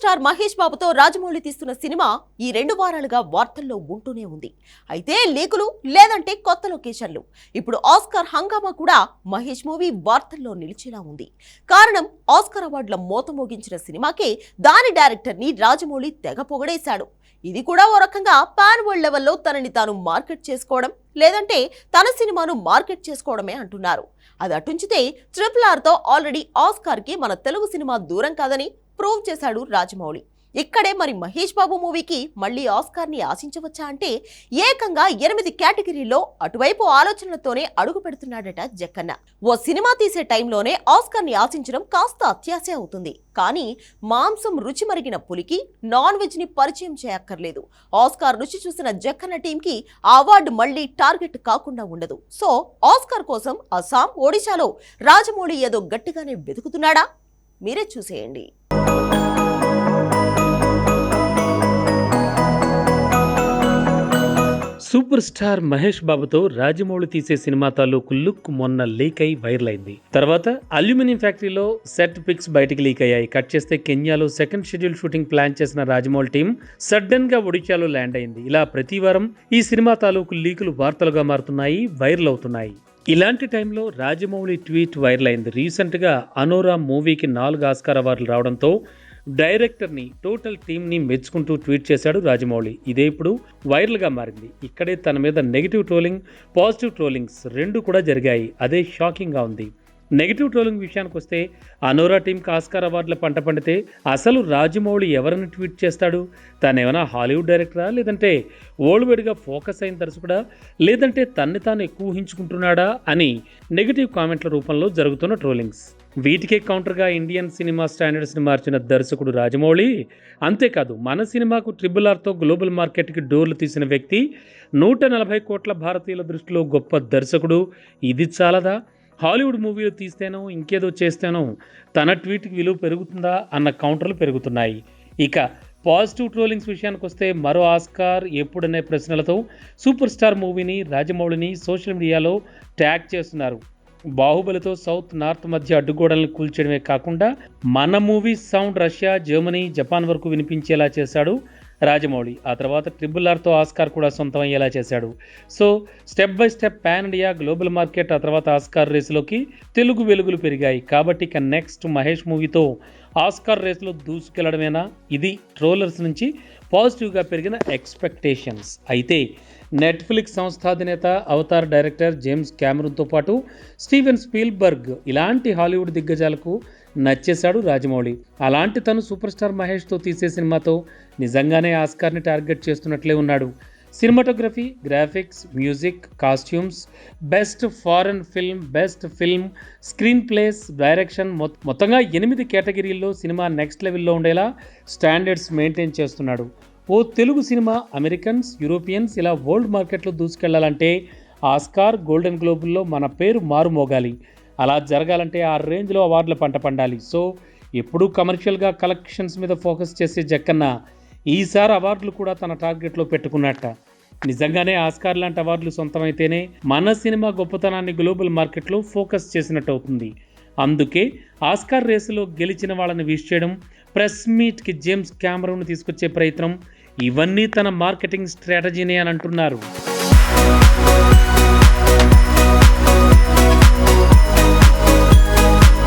Star Mahesh బాబుతో రాజమౌళి తీస్తున్న cinema ఈ రెండు వారాలుగా వార్తల్లో ఉంటూనే ఉంది. అయితే లీకులు లేదంటే కొత్త లొకేషన్లు. ఇప్పుడు ఆస్కార్ హంగామా కూడా మహేష్ మూవీ వార్తల్లో నిలిచేలా ఉంది. కారణం ఆస్కార్ అవార్డుల మోత మోగించిన సినిమాకే దాని డైరెక్టర్ని రాజమౌళి తెగ పొగడేశాడు. ఇది కూడా ఓ రకంగా పాన్ వరల్డ్ లెవెల్లో తనని తాను మార్కెట్ చేసుకోవడం లేదంటే తన సినిమాను మార్కెట్ చేసుకోవడమే అంటున్నారు. అది అటుంచితే ట్రిపుల్ ఆర్తో ఆల్రెడీ ఆస్కార్కి మన తెలుగు సినిమా దూరం కాదని ప్రూవ్ చేశాడు రాజమౌళి. ఇక్కడే మరి మహేష్ బాబు మూవీకి మళ్ళీ ఆస్కార్ని ఆశించవచ్చా అంటే ఏకంగా ఎనిమిది కేటగిరీలో అటువైపు ఆలోచనలతోనే అడుగు పెడుతున్నాడట జక్కన్న. ఓ సినిమా తీసే టైంలోనే ఆస్కార్ని ఆశించడం కాస్త అత్యాశ అవుతుంది. కానీ మాంసం రుచి మరిగిన పులికి నాన్ వెజ్ని పరిచయం చేయక్కర్లేదు. ఆస్కార్ రుచి చూసిన జక్కన్న టీంకి ఆ అవార్డు మళ్ళీ టార్గెట్ కాకుండా ఉండదు. సో ఆస్కార్ కోసం అస్సాం ఒడిశాలో రాజమౌళి ఏదో గట్టిగానే వెతుకుతున్నాడా? మీరే చూసేయండి. సూపర్ స్టార్ మహేష్ బాబుతో రాజమౌళి తీసే సినిమా తాలూకు లుక్ మొన్న లీక్ అయి వైరల్ అయింది. తర్వాత అల్యూమినియం ఫ్యాక్టరీలో సెట్ పిక్స్ బయటికి లీక్ అయ్యాయి. కట్ చేస్తే కెన్యాలో సెకండ్ షెడ్యూల్ షూటింగ్ ప్లాన్ చేసిన రాజమౌళి టీం సడన్గా ఒడిశాలో ల్యాండ్ అయింది. ఇలా ప్రతి వారం ఈ సినిమా తాలూకు లీకులు వార్తలుగా మారుతున్నాయి వైరల్ అవుతున్నాయి. ఇలాంటి టైంలో రాజమౌళి ట్వీట్ వైరల్ అయింది రీసెంట్గా అనోరా మూవీకి నాలుగు ఆస్కార్ అవార్డులు రావడంతో డైరెక్టర్ని టోటల్ టీంని మెచ్చుకుంటూ ట్వీట్ చేశాడు రాజమౌళి. ఇదే ఇప్పుడు వైరల్గా మారింది. ఇక్కడే తన మీద నెగిటివ్ ట్రోలింగ్ పాజిటివ్ ట్రోలింగ్స్ రెండు కూడా జరిగాయి. అదే షాకింగ్గా ఉంది. నెగిటివ్ ట్రోలింగ్ విషయానికి వస్తే అనోరా టీంకి ఆస్కార్ అవార్డుల పంట పండితే అసలు రాజమౌళి ఎవరిని ట్వీట్ చేస్తాడు? తనేమైనా హాలీవుడ్ డైరెక్టరా లేదంటే ఓల్డ్ ఫోకస్ అయిన దర్శకుడా? లేదంటే తన్ని తాను ఎక్కువ ఊహించుకుంటున్నాడా? అని నెగిటివ్ కామెంట్ల రూపంలో జరుగుతున్న ట్రోలింగ్స్ వీటికే కౌంటర్గా ఇండియన్ సినిమా స్టాండర్డ్స్ని మార్చిన దర్శకుడు రాజమౌళి అంతేకాదు మన సినిమాకు ట్రిబుల్ ఆర్తో గ్లోబల్ మార్కెట్కి డోర్లు తీసిన వ్యక్తి నూట నలభై కోట్ల భారతీయుల దృష్టిలో గొప్ప దర్శకుడు. ఇది చాలదా? హాలీవుడ్ మూవీలు తీస్తేనో ఇంకేదో చేస్తేనో తన ట్వీట్కి విలువ పెరుగుతుందా అన్న కౌంటర్లు పెరుగుతున్నాయి. ఇక పాజిటివ్ ట్రోలింగ్స్ విషయానికి వస్తే మరో ఆస్కార్ ఎప్పుడనే ప్రశ్నలతో సూపర్ స్టార్ మూవీని రాజమౌళిని సోషల్ మీడియాలో ట్యాగ్ చేస్తున్నారు. బాహుబలితో సౌత్ నార్త్ మధ్య అడ్డుగోడలను కూల్చడమే కాకుండా మన movie sound Russia Germany Japan వరకు వినిపించేలా చేశాడు రాజమౌళి. ఆ తర్వాత ట్రిపుల్ ఆర్తో ఆస్కార్ కూడా సొంతం అయ్యేలా చేశాడు. So step by step pan India global market ఆ తర్వాత ఆస్కార్ రేసులోకి తెలుగు వెలుగులు పెరిగాయి. కాబట్టి ఇక నెక్స్ట్ మహేష్ మూవీతో ఆస్కార్ రేసులో దూసుకెళ్ళడమేనా? ఇది ట్రోలర్స్ నుంచి పాజిటివ్గా పెరిగిన ఎక్స్పెక్టేషన్స్. అయితే నెట్ఫ్లిక్స్ సంస్థాధినేత అవతార్ డైరెక్టర్ జేమ్స్ క్యామరూన్తో పాటు స్టీవెన్ స్పీల్బర్గ్ ఇలాంటి హాలీవుడ్ దిగ్గజాలకు నచ్చేశాడు రాజమౌళి. అలాంటి తను సూపర్ స్టార్ మహేష్తో తీసే సినిమాతో నిజంగానే ఆస్కార్ని టార్గెట్ చేస్తున్నట్లే ఉన్నాడు. Cinematography graphics music costumes best foreign film best film screenplays direction మొత్తంగా ఎనిమిది కేటగిరీల్లో సినిమా నెక్స్ట్ లెవెల్లో ఉండేలా స్టాండర్డ్స్ మెయింటైన్ చేస్తున్నాడు. ఓ తెలుగు సినిమా అమెరికన్స్ యూరోపియన్స్ ఇలా వరల్డ్ మార్కెట్లో దూసుకెళ్ళాలంటే ఆస్కార్ గోల్డెన్ గ్లోబుల్లో మన పేరు మారుమోగాలి. అలా జరగాలంటే ఆ రేంజ్లో అవార్డుల పంట పండాలి. సో ఎప్పుడూ కమర్షియల్గా కలెక్షన్స్ మీద ఫోకస్ చేసే జక్కన్న ఈసారి అవార్డులు కూడా తన టార్గెట్లో పెట్టుకున్నట్ట. నిజంగానే ఆస్కార్ లాంటి అవార్డులు సొంతమైతేనే మన సినిమా గొప్పతనాన్ని గ్లోబల్ మార్కెట్లో ఫోకస్ చేసినట్టు అవుతుంది. అందుకే ఆస్కార్ రేసులో గెలిచిన వాళ్ళని విష్ చేయడం ప్రెస్ మీట్కి జేమ్స్ కెమెరాను తీసుకొచ్చే ప్రయత్నం ఇవన్నీ తన మార్కెటింగ్ స్ట్రాటజీనే అని అంటున్నారు.